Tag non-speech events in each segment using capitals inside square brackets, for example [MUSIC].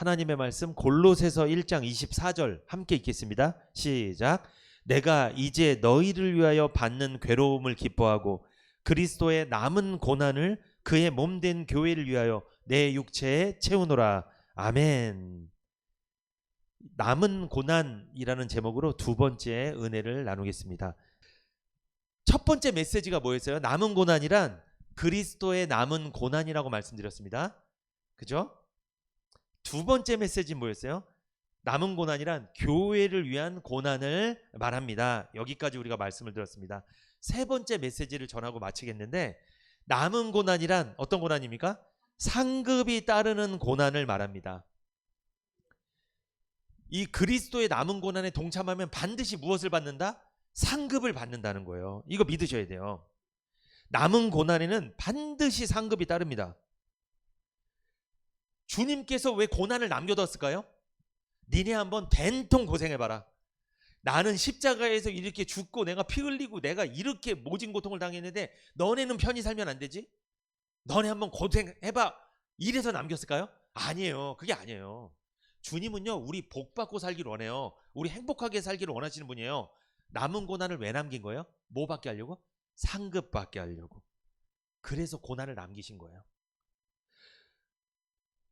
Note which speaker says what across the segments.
Speaker 1: 하나님의 말씀 골로새서 1장 24절 함께 읽겠습니다. 시작. 내가 이제 너희를 위하여 받는 괴로움을 기뻐하고 그리스도의 남은 고난을 그의 몸 된 교회를 위하여 내 육체에 채우노라. 아멘. 남은 고난이라는 제목으로 두 번째 은혜를 나누겠습니다. 첫 번째 메시지가 뭐였어요? 남은 고난이란 그리스도의 남은 고난이라고 말씀드렸습니다. 그죠? 두 번째 메시지 뭐였어요? 남은 고난이란 교회를 위한 고난을 말합니다. 여기까지 우리가 말씀을 들었습니다. 세 번째 메시지를 전하고 마치겠는데 남은 고난이란 어떤 고난입니까? 상급이 따르는 고난을 말합니다. 이 그리스도의 남은 고난에 동참하면 반드시 무엇을 받는다? 상급을 받는다는 거예요. 이거 믿으셔야 돼요. 남은 고난에는 반드시 상급이 따릅니다. 주님께서 왜 고난을 남겨뒀을까요? 니네 한번 된통 고생해봐라. 나는 십자가에서 이렇게 죽고 내가 피 흘리고 내가 이렇게 모진 고통을 당했는데 너네는 편히 살면 안 되지? 너네 한번 고생해봐. 이래서 남겼을까요? 아니에요. 그게 아니에요. 주님은요, 우리 복 받고 살기를 원해요. 우리 행복하게 살기를 원하시는 분이에요. 남은 고난을 왜 남긴 거예요? 뭐 받게 하려고? 상급 받게 하려고. 그래서 고난을 남기신 거예요.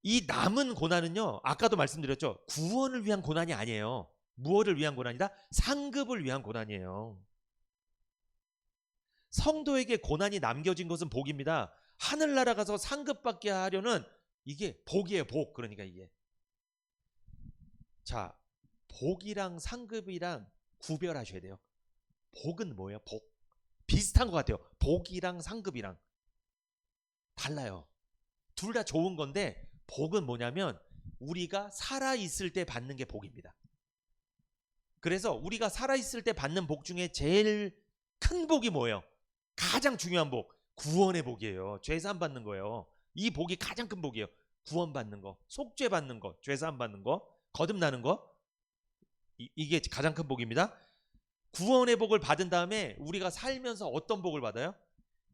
Speaker 1: 이 남은 고난은요, 아까도 말씀드렸죠. 구원을 위한 고난이 아니에요. 무엇을 위한 고난이다? 상급을 위한 고난이에요. 성도에게 고난이 남겨진 것은 복입니다. 하늘나라 가서 상급 받게 하려는 이게 복이에요, 복. 그러니까 이게. 자, 복이랑 상급이랑 구별하셔야 돼요. 복은 뭐예요? 복. 비슷한 것 같아요. 복이랑 상급이랑 달라요. 둘 다 좋은 건데 복은 뭐냐면 우리가 살아 있을 때 받는 게 복입니다. 그래서 우리가 살아 있을 때 받는 복 중에 제일 큰 복이 뭐예요? 가장 중요한 복, 구원의 복이에요. 죄 사함 받는 거예요. 이 복이 가장 큰 복이에요. 구원 받는 거, 속죄 받는 거, 죄 사함 받는 거, 거듭나는 거. 이, 이게 가장 큰 복입니다. 구원의 복을 받은 다음에 우리가 살면서 어떤 복을 받아요?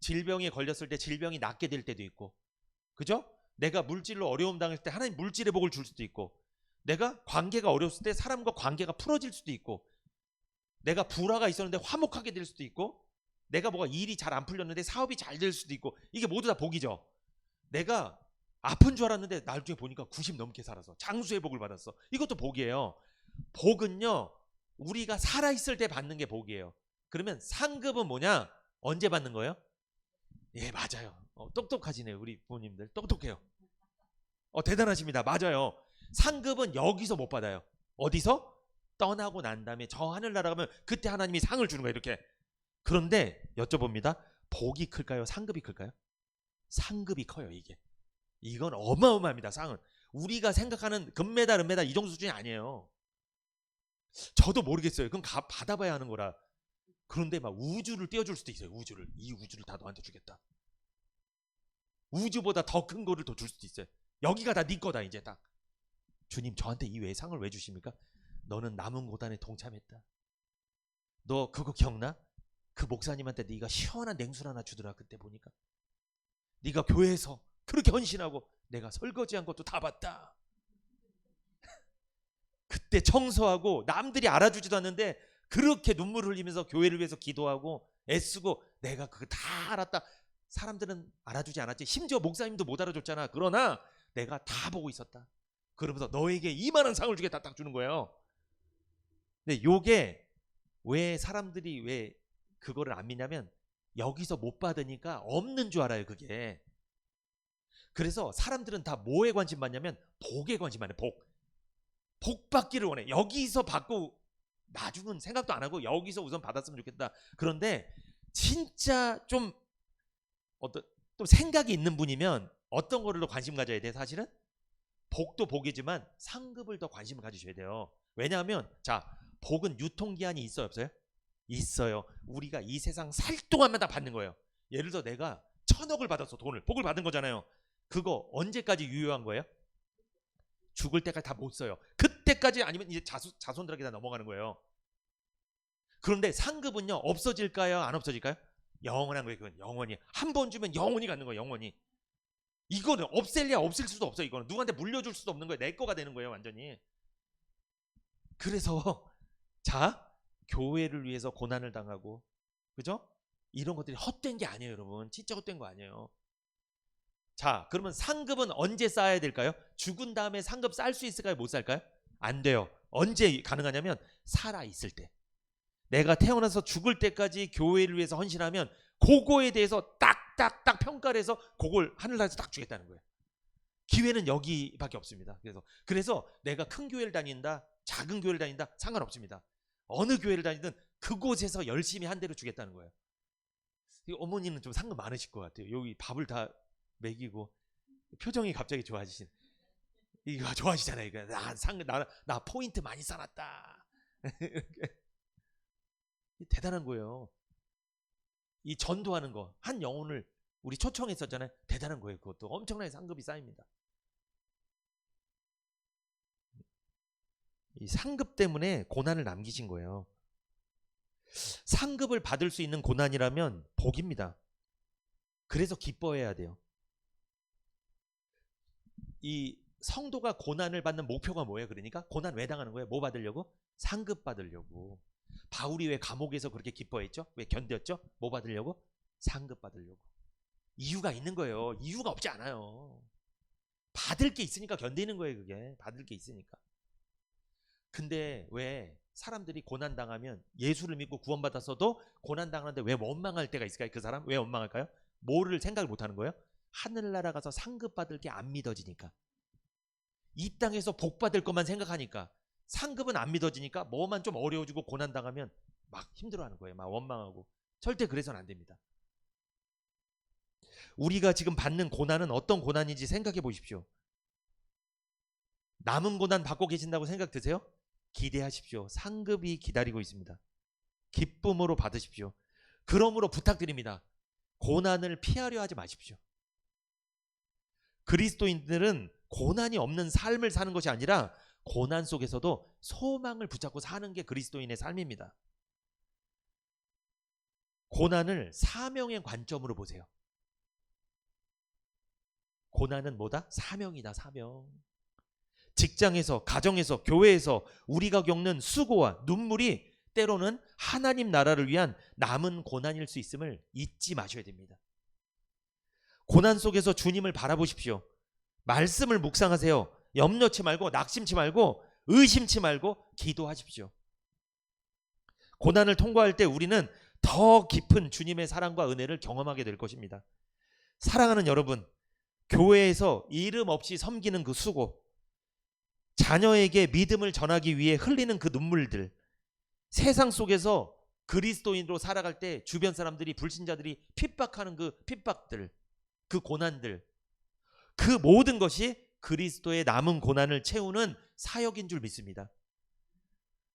Speaker 1: 질병에 걸렸을 때 질병이 낫게 될 때도 있고. 그죠? 내가 물질로 어려움 당했을 때 하나님 물질의 복을 줄 수도 있고. 내가 관계가 어려웠을 때 사람과 관계가 풀어질 수도 있고. 내가 불화가 있었는데 화목하게 될 수도 있고. 내가 뭐가 일이 잘 안 풀렸는데 사업이 잘 될 수도 있고. 이게 모두 다 복이죠. 내가 아픈 줄 알았는데 나중에 보니까 90 넘게 살아서 장수의 복을 받았어. 이것도 복이에요. 복은요. 우리가 살아 있을 때 받는 게 복이에요. 그러면 상급은 뭐냐? 언제 받는 거예요? 예, 맞아요. 어, 똑똑하시네요. 우리 부모님들. 똑똑해요. 어, 대단하십니다. 맞아요. 상급은 여기서 못 받아요. 어디서? 떠나고 난 다음에 저 하늘나라 가면 그때 하나님이 상을 주는 거예요. 이렇게. 그런데 여쭤봅니다. 복이 클까요? 상급이 클까요? 상급이 커요, 이게. 이건 어마어마합니다. 상은. 우리가 생각하는 금메달, 은메달 이 정도 수준이 아니에요. 저도 모르겠어요. 그럼 가, 받아봐야 하는 거라. 그런데 막 우주를 띄워줄 수도 있어요. 우주를. 이 우주를 다 너한테 주겠다. 우주보다 더 큰 거를 더 줄 수도 있어요. 여기가 다 네 거다 이제 딱. 주님 저한테 이 외의 상을 왜 주십니까? 너는 남은 고단에 동참했다. 너 그거 기억나? 그 목사님한테 네가 시원한 냉술 하나 주더라 그때 보니까. 네가 교회에서 그렇게 헌신하고 내가 설거지한 것도 다 봤다. [LAUGHS] 그때 청소하고 남들이 알아주지도 않는데 그렇게 눈물 흘리면서 교회를 위해서 기도하고 애쓰고 내가 그거 다 알았다. 사람들은 알아주지 않았지. 심지어 목사님도 못 알아줬잖아. 그러나 내가 다 보고 있었다. 그러면서 너에게 이만한 상을 주겠다 딱 주는 거예요. 근데 요게 왜 사람들이 왜 그거를 안 믿냐면 여기서 못 받으니까 없는 줄 알아요, 그게. 그래서 사람들은 다 뭐에 관심 받냐면 복에 관심 받네, 복. 복 받기를 원해. 여기서 받고 나중은 생각도 안 하고 여기서 우선 받았으면 좋겠다. 그런데 진짜 좀 어떤 또 생각이 있는 분이면 어떤 거를 더 관심 가져야 돼 사실은 복도 복이지만 상급을 더 관심을 가지셔야 돼요. 왜냐하면 자 복은 유통기한이 있어요 없어요? 있어요. 우리가 이 세상 살 동안만 다 받는 거예요. 예를 들어 내가 천억을 받았어 돈을 복을 받은 거잖아요. 그거 언제까지 유효한 거예요? 죽을 때까지 다 못 써요. 그때까지 아니면 이제 자수, 자손들에게 다 넘어가는 거예요. 그런데 상급은요 없어질까요? 안 없어질까요? 영원한 거예요. 그건. 영원히. 한 번 주면 영원히 갖는 거예요. 영원히. 이거는 없앨래야 없앨 수도 없어 이거는. 누구한테 물려줄 수도 없는 거예요. 내 거가 되는 거예요 완전히. 그래서 [LAUGHS] 자 교회를 위해서 고난을 당하고 그죠? 이런 것들이 헛된 게 아니에요 여러분. 진짜 헛된 거 아니에요. 자 그러면 상급은 언제 쌓아야 될까요? 죽은 다음에 상급 쌓을 수 있을까요? 못 쌓을까요? 안 돼요. 언제 가능하냐면 살아 있을 때 내가 태어나서 죽을 때까지 교회를 위해서 헌신하면 그거에 대해서 딱딱딱 평가를 해서 그걸 하늘나라에서 딱 주겠다는 거예요. 기회는 여기밖에 없습니다. 그래서 그래서 내가 큰 교회를 다닌다, 작은 교회를 다닌다 상관없습니다. 어느 교회를 다니든 그곳에서 열심히 한 대로 주겠다는 거예요. 이 어머니는 좀 상관 많으실 것 같아요. 여기 밥을 다 먹이고 표정이 갑자기 좋아지신. 이거 좋아하시잖아요. 이거 나상나 나 포인트 많이 쌓았다. [LAUGHS] 대단한 거예요. 이 전도하는 거 한 영혼을 우리 초청했었잖아요. 대단한 거예요. 그것도 엄청나게 상급이 쌓입니다. 이 상급 때문에 고난을 남기신 거예요. 상급을 받을 수 있는 고난이라면 복입니다. 그래서 기뻐해야 돼요. 이 성도가 고난을 받는 목표가 뭐예요? 그러니까 고난 왜 당하는 거예요? 뭐 받으려고? 상급 받으려고. 바울이 왜 감옥에서 그렇게 기뻐했죠? 왜 견뎠죠? 뭐 받으려고? 상급 받으려고. 이유가 있는 거예요. 이유가 없지 않아요. 받을 게 있으니까 견디는 거예요, 그게. 받을 게 있으니까. 근데 왜 사람들이 고난 당하면 예수를 믿고 구원받았어도 고난 당하는데 왜 원망할 때가 있을까요? 그 사람 왜 원망할까요? 뭐를 생각을 못 하는 거예요? 하늘나라 가서 상급 받을 게 안 믿어지니까. 이 땅에서 복 받을 것만 생각하니까 상급은 안 믿어지니까 뭐만 좀 어려워지고 고난 당하면 막 힘들어하는 거예요. 막 원망하고 절대 그래서는 안 됩니다. 우리가 지금 받는 고난은 어떤 고난인지 생각해 보십시오. 남은 고난 받고 계신다고 생각 드세요? 기대하십시오. 상급이 기다리고 있습니다. 기쁨으로 받으십시오. 그러므로 부탁드립니다. 고난을 피하려 하지 마십시오. 그리스도인들은 고난이 없는 삶을 사는 것이 아니라 고난 속에서도 소망을 붙잡고 사는 게 그리스도인의 삶입니다. 고난을 사명의 관점으로 보세요. 고난은 뭐다? 사명이다, 사명. 직장에서, 가정에서, 교회에서 우리가 겪는 수고와 눈물이 때로는 하나님 나라를 위한 남은 고난일 수 있음을 잊지 마셔야 됩니다. 고난 속에서 주님을 바라보십시오. 말씀을 묵상하세요. 염려치 말고 낙심치 말고 의심치 말고 기도하십시오. 고난을 통과할 때 우리는 더 깊은 주님의 사랑과 은혜를 경험하게 될 것입니다. 사랑하는 여러분, 교회에서 이름 없이 섬기는 그 수고, 자녀에게 믿음을 전하기 위해 흘리는 그 눈물들, 세상 속에서 그리스도인으로 살아갈 때 주변 사람들이 불신자들이 핍박하는 그 핍박들, 그 고난들, 그 모든 것이 그리스도의 남은 고난을 채우는 사역인 줄 믿습니다.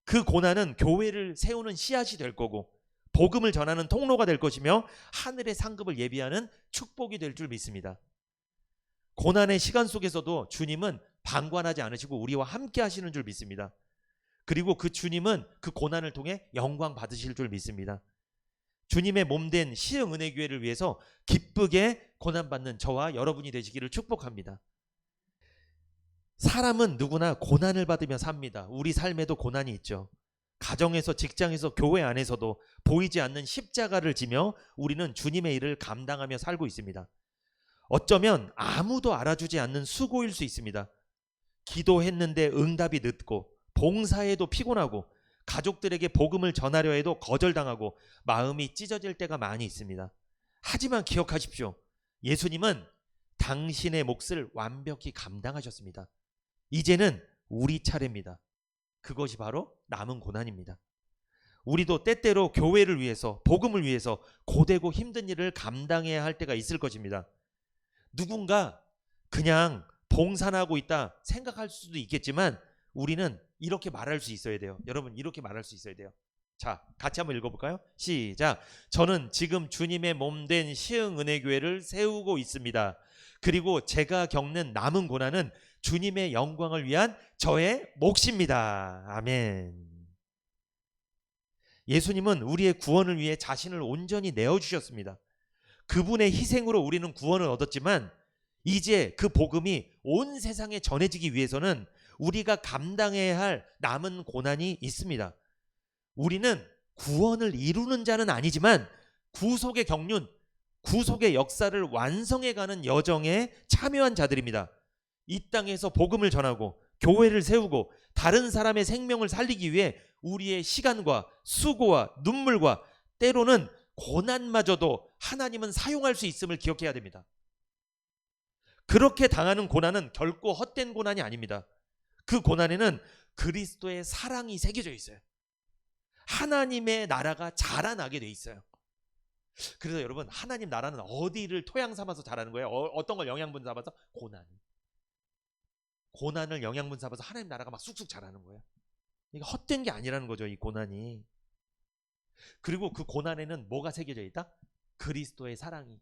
Speaker 1: 그 고난은 교회를 세우는 씨앗이 될 거고 복음을 전하는 통로가 될 것이며 하늘의 상급을 예비하는 축복이 될 줄 믿습니다. 고난의 시간 속에서도 주님은 방관하지 않으시고 우리와 함께 하시는 줄 믿습니다. 그리고 그 주님은 그 고난을 통해 영광 받으실 줄 믿습니다. 주님의 몸된 시흥 은혜 교회를 위해서 기쁘게 고난 받는 저와 여러분이 되시기를 축복합니다. 사람은 누구나 고난을 받으며 삽니다. 우리 삶에도 고난이 있죠. 가정에서 직장에서 교회 안에서도 보이지 않는 십자가를 지며 우리는 주님의 일을 감당하며 살고 있습니다. 어쩌면 아무도 알아주지 않는 수고일 수 있습니다. 기도했는데 응답이 늦고 봉사에도 피곤하고 가족들에게 복음을 전하려 해도 거절당하고 마음이 찢어질 때가 많이 있습니다. 하지만 기억하십시오. 예수님은 당신의 몫을 완벽히 감당하셨습니다. 이제는 우리 차례입니다. 그것이 바로 남은 고난입니다. 우리도 때때로 교회를 위해서, 복음을 위해서 고되고 힘든 일을 감당해야 할 때가 있을 것입니다. 누군가 그냥 봉산하고 있다 생각할 수도 있겠지만 우리는 이렇게 말할 수 있어야 돼요. 여러분, 이렇게 말할 수 있어야 돼요. 자, 같이 한번 읽어볼까요? 시작. 저는 지금 주님의 몸 된 시흥 은혜교회를 세우고 있습니다. 그리고 제가 겪는 남은 고난은 주님의 영광을 위한 저의 몫입니다. 아멘. 예수님은 우리의 구원을 위해 자신을 온전히 내어주셨습니다. 그분의 희생으로 우리는 구원을 얻었지만 이제 그 복음이 온 세상에 전해지기 위해서는 우리가 감당해야 할 남은 고난이 있습니다. 우리는 구원을 이루는 자는 아니지만 구속의 경륜, 구속의 역사를 완성해가는 여정에 참여한 자들입니다. 이 땅에서 복음을 전하고 교회를 세우고 다른 사람의 생명을 살리기 위해 우리의 시간과 수고와 눈물과 때로는 고난마저도 하나님은 사용할 수 있음을 기억해야 됩니다. 그렇게 당하는 고난은 결코 헛된 고난이 아닙니다. 그 고난에는 그리스도의 사랑이 새겨져 있어요. 하나님의 나라가 자라나게 돼 있어요. 그래서 여러분 하나님 나라는 어디를 토양 삼아서 자라는 거예요? 어, 떤걸 영양분 삼아서 고난. 고난을 영양분 삼아서 하나님 나라가 막 쑥쑥 자라는 거예요. 이게 헛된 게 아니라는 거죠, 이 고난이. 그리고 그 고난에는 뭐가 새겨져 있다? 그리스도의 사랑이.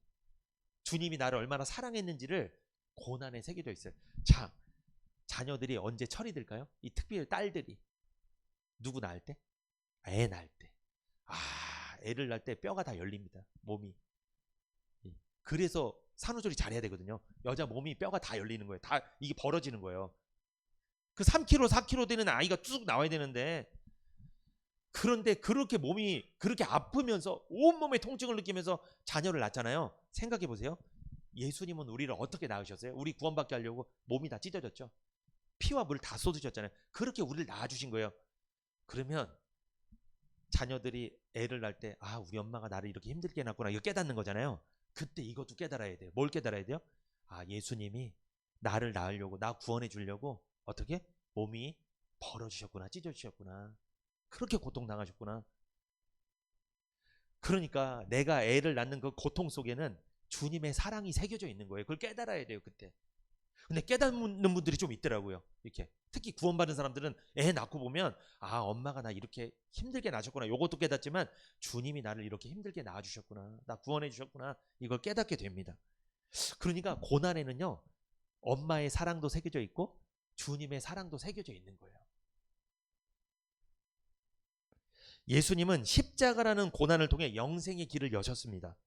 Speaker 1: 주님이 나를 얼마나 사랑했는지를 고난에 새겨져 있어요. 자, 자녀들이 언제 철이 들까요? 이 특별히 딸들이. 누구 낳을 때? 애 낳을 때. 아, 애를 낳을 때 뼈가 다 열립니다. 몸이. 예. 그래서 산후조리 잘해야 되거든요. 여자 몸이 뼈가 다 열리는 거예요. 다 이게 벌어지는 거예요. 그 3kg, 4kg 되는 아이가 쭉 나와야 되는데 그런데 그렇게 몸이 그렇게 아프면서 온몸에 통증을 느끼면서 자녀를 낳잖아요. 생각해 보세요. 예수님은 우리를 어떻게 낳으셨어요? 우리 구원받게 하려고 몸이 다 찢어졌죠. 피와 물 다 쏟으셨잖아요. 그렇게 우리를 낳아주신 거예요. 그러면 자녀들이 애를 낳을 때, 아, 우리 엄마가 나를 이렇게 힘들게 낳구나. 이거 깨닫는 거잖아요. 그때 이것도 깨달아야 돼요. 뭘 깨달아야 돼요? 아, 예수님이 나를 낳으려고, 나 구원해 주려고 어떻게? 몸이 벌어주셨구나, 찢어주셨구나. 그렇게 고통당하셨구나. 그러니까 내가 애를 낳는 그 고통 속에는 주님의 사랑이 새겨져 있는 거예요. 그걸 깨달아야 돼요, 그때. 근데 깨닫는 분들이 좀 있더라고요. 이렇게. 특히 구원받은 사람들은 애 낳고 보면 아, 엄마가 나 이렇게 힘들게 낳으셨구나. 요것도 깨닫지만 주님이 나를 이렇게 힘들게 낳아 주셨구나. 나 구원해 주셨구나. 이걸 깨닫게 됩니다. 그러니까 고난에는요. 엄마의 사랑도 새겨져 있고 주님의 사랑도 새겨져 있는 거예요. 예수님은 십자가라는 고난을 통해 영생의 길을 여셨습니다.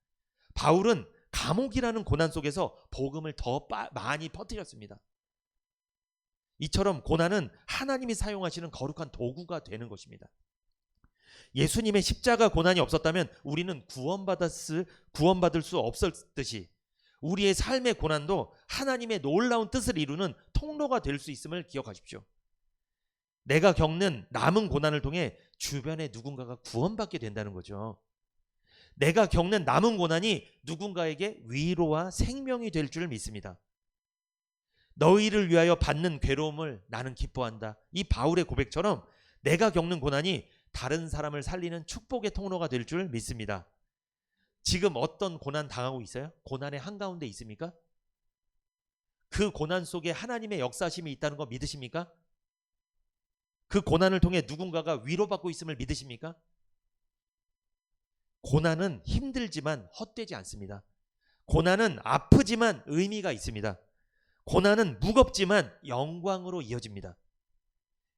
Speaker 1: 바울은 감옥이라는 고난 속에서 복음을 더 빠, 많이 퍼뜨렸습니다. 이처럼 고난은 하나님이 사용하시는 거룩한 도구가 되는 것입니다. 예수님의 십자가 고난이 없었다면 우리는 구원받았을 구원받을 수 없었듯이 우리의 삶의 고난도 하나님의 놀라운 뜻을 이루는 통로가 될 수 있음을 기억하십시오. 내가 겪는 남은 고난을 통해 주변에 누군가가 구원받게 된다는 거죠. 내가 겪는 남은 고난이 누군가에게 위로와 생명이 될 줄 믿습니다. 너희를 위하여 받는 괴로움을 나는 기뻐한다. 이 바울의 고백처럼 내가 겪는 고난이 다른 사람을 살리는 축복의 통로가 될 줄 믿습니다. 지금 어떤 고난 당하고 있어요? 고난의 한가운데 있습니까? 그 고난 속에 하나님의 역사심이 있다는 거 믿으십니까? 그 고난을 통해 누군가가 위로받고 있음을 믿으십니까? 고난은 힘들지만 헛되지 않습니다. 고난은 아프지만 의미가 있습니다. 고난은 무겁지만 영광으로 이어집니다.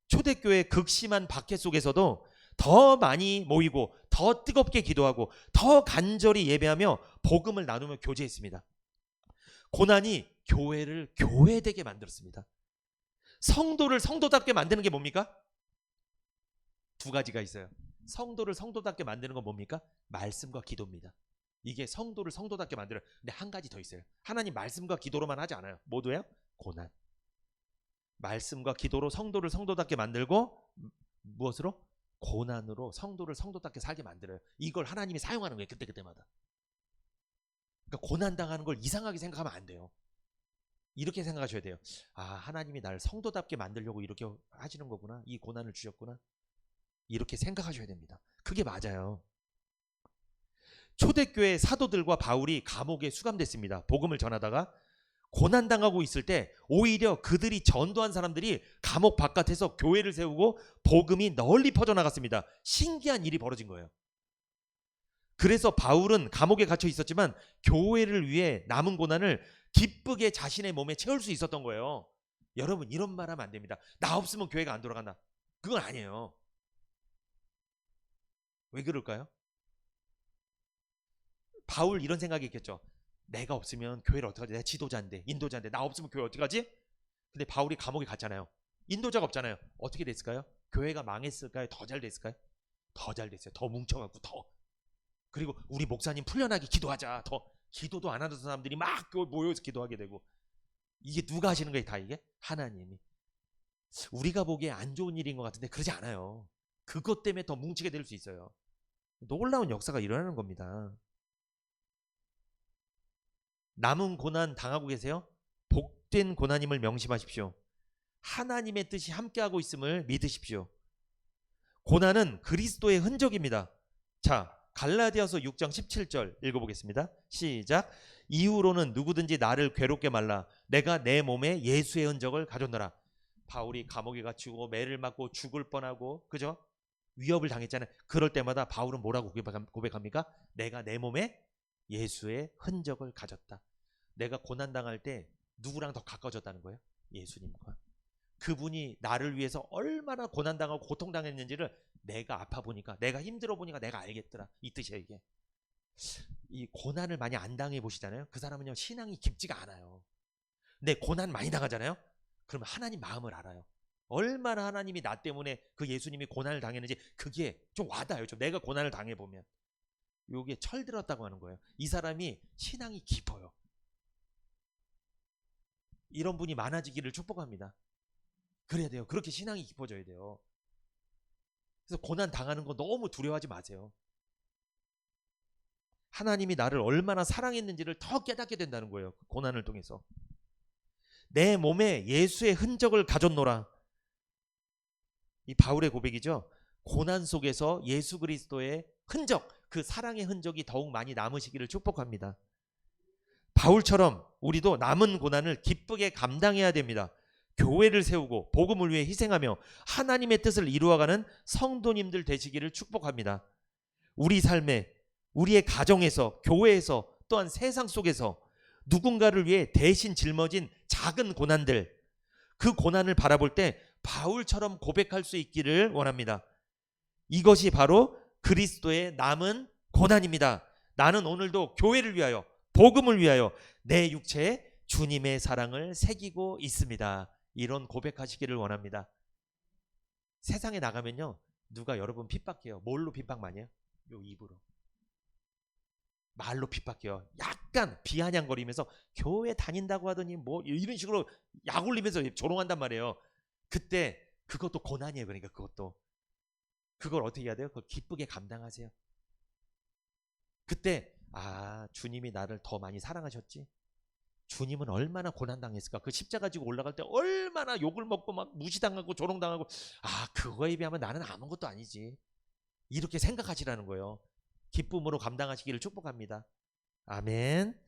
Speaker 1: 초대교회 극심한 박해 속에서도 더 많이 모이고 더 뜨겁게 기도하고 더 간절히 예배하며 복음을 나누며 교제했습니다. 고난이 교회를 교회되게 만들었습니다. 성도를 성도답게 만드는 게 뭡니까? 두 가지가 있어요. 성도를 성도답게 만드는 건 뭡니까? 말씀과 기도입니다. 이게 성도를 성도답게 만들어요. 근데 한 가지 더 있어요. 하나님 말씀과 기도로만 하지 않아요. 뭐도요? 고난. 말씀과 기도로 성도를 성도답게 만들고 무엇으로? 고난으로 성도를 성도답게 살게 만들어요. 이걸 하나님이 사용하는 거예요. 그때그때마다. 그러니까 고난 당하는 걸 이상하게 생각하면 안 돼요. 이렇게 생각하셔야 돼요. 아, 하나님이 날 성도답게 만들려고 이렇게 하시는 거구나. 이 고난을 주셨구나. 이렇게 생각하셔야 됩니다. 그게 맞아요. 초대교회 사도들과 바울이 감옥에 수감됐습니다. 복음을 전하다가 고난당하고 있을 때 오히려 그들이 전도한 사람들이 감옥 바깥에서 교회를 세우고 복음이 널리 퍼져나갔습니다. 신기한 일이 벌어진 거예요. 그래서 바울은 감옥에 갇혀 있었지만 교회를 위해 남은 고난을 기쁘게 자신의 몸에 채울 수 있었던 거예요. 여러분 이런 말 하면 안 됩니다. 나 없으면 교회가 안 돌아간다. 그건 아니에요. 왜 그럴까요? 바울 이런 생각이 있겠죠. 내가 없으면 교회를 어떡하지? 내가 지도자인데, 인도자인데 나 없으면 교회 어떡하지? 근데 바울이 감옥에 갔잖아요. 인도자가 없잖아요. 어떻게 됐을까요? 교회가 망했을까요? 더 잘 됐을까요? 더 잘 됐어요. 더 뭉쳐갖고 더. 그리고 우리 목사님 풀려나게 기도하자. 더 기도도 안 하는 사람들이 막 모여서 기도하게 되고 이게 누가 하시는 거예요? 다 이게 하나님이. 우리가 보기에 안 좋은 일인 것 같은데 그러지 않아요. 그것 때문에 더 뭉치게 될 수 있어요. 놀라운 역사가 일어나는 겁니다. 남은 고난 당하고 계세요? 복된 고난임을 명심하십시오. 하나님의 뜻이 함께하고 있음을 믿으십시오. 고난은 그리스도의 흔적입니다. 자, 갈라디아서 6장 17절 읽어보겠습니다. 시작. 이후로는 누구든지 나를 괴롭게 말라. 내가 내 몸에 예수의 흔적을 가졌노라. 바울이 감옥에 갇히고 매를 맞고 죽을 뻔하고 그죠? 위협을 당했잖아요. 그럴 때마다 바울은 뭐라고 고백합- 고백합니까? 내가 내 몸에 예수의 흔적을 가졌다. 내가 고난 당할 때 누구랑 더 가까워졌다는 거예요? 예수님과. 그분이 나를 위해서 얼마나 고난 당하고 고통 당했는지를 내가 아파 보니까 내가 힘들어 보니까 내가 알겠더라. 이 뜻이에요, 이게. 이 고난을 많이 안 당해 보시잖아요. 그 사람은요, 신앙이 깊지가 않아요. 근데 고난 많이 당하잖아요. 그러면 하나님 마음을 알아요. 얼마나 하나님이 나 때문에 그 예수님이 고난을 당했는지 그게 좀 와닿아요. 좀 내가 고난을 당해 보면 요게 철들었다고 하는 거예요. 이 사람이 신앙이 깊어요. 이런 분이 많아지기를 축복합니다. 그래야 돼요. 그렇게 신앙이 깊어져야 돼요. 그래서 고난 당하는 거 너무 두려워하지 마세요. 하나님이 나를 얼마나 사랑했는지를 더 깨닫게 된다는 거예요. 그 고난을 통해서. 내 몸에 예수의 흔적을 가졌노라. 이 바울의 고백이죠. 고난 속에서 예수 그리스도의 흔적, 그 사랑의 흔적이 더욱 많이 남으시기를 축복합니다. 바울처럼 우리도 남은 고난을 기쁘게 감당해야 됩니다. 교회를 세우고 복음을 위해 희생하며 하나님의 뜻을 이루어가는 성도님들 되시기를 축복합니다. 우리 삶에 우리의 가정에서 교회에서 또한 세상 속에서 누군가를 위해 대신 짊어진 작은 고난들 그 고난을 바라볼 때 바울처럼 고백할 수 있기를 원합니다. 이것이 바로 그리스도의 남은 고난입니다. 나는 오늘도 교회를 위하여 복음을 위하여 내 육체에 주님의 사랑을 새기고 있습니다. 이런 고백하시기를 원합니다. 세상에 나가면요. 누가 여러분 핍박해요. 뭘로 핍박 많이 해요? 요 입으로. 말로 핍박해요. 약간 비아냥거리면서 교회 다닌다고 하더니 뭐 이런 식으로 약 올리면서 조롱한단 말이에요. 그때 그것도 고난이에요. 그러니까 그것도. 그걸 어떻게 해야 돼요? 그걸 기쁘게 감당하세요. 그때 아 주님이 나를 더 많이 사랑하셨지. 주님은 얼마나 고난당했을까? 그 십자가 지고 올라갈 때 얼마나 욕을 먹고 막 무시당하고 조롱당하고 아 그거에 비하면 나는 아무것도 아니지. 이렇게 생각하시라는 거예요. 기쁨으로 감당하시기를 축복합니다. 아멘.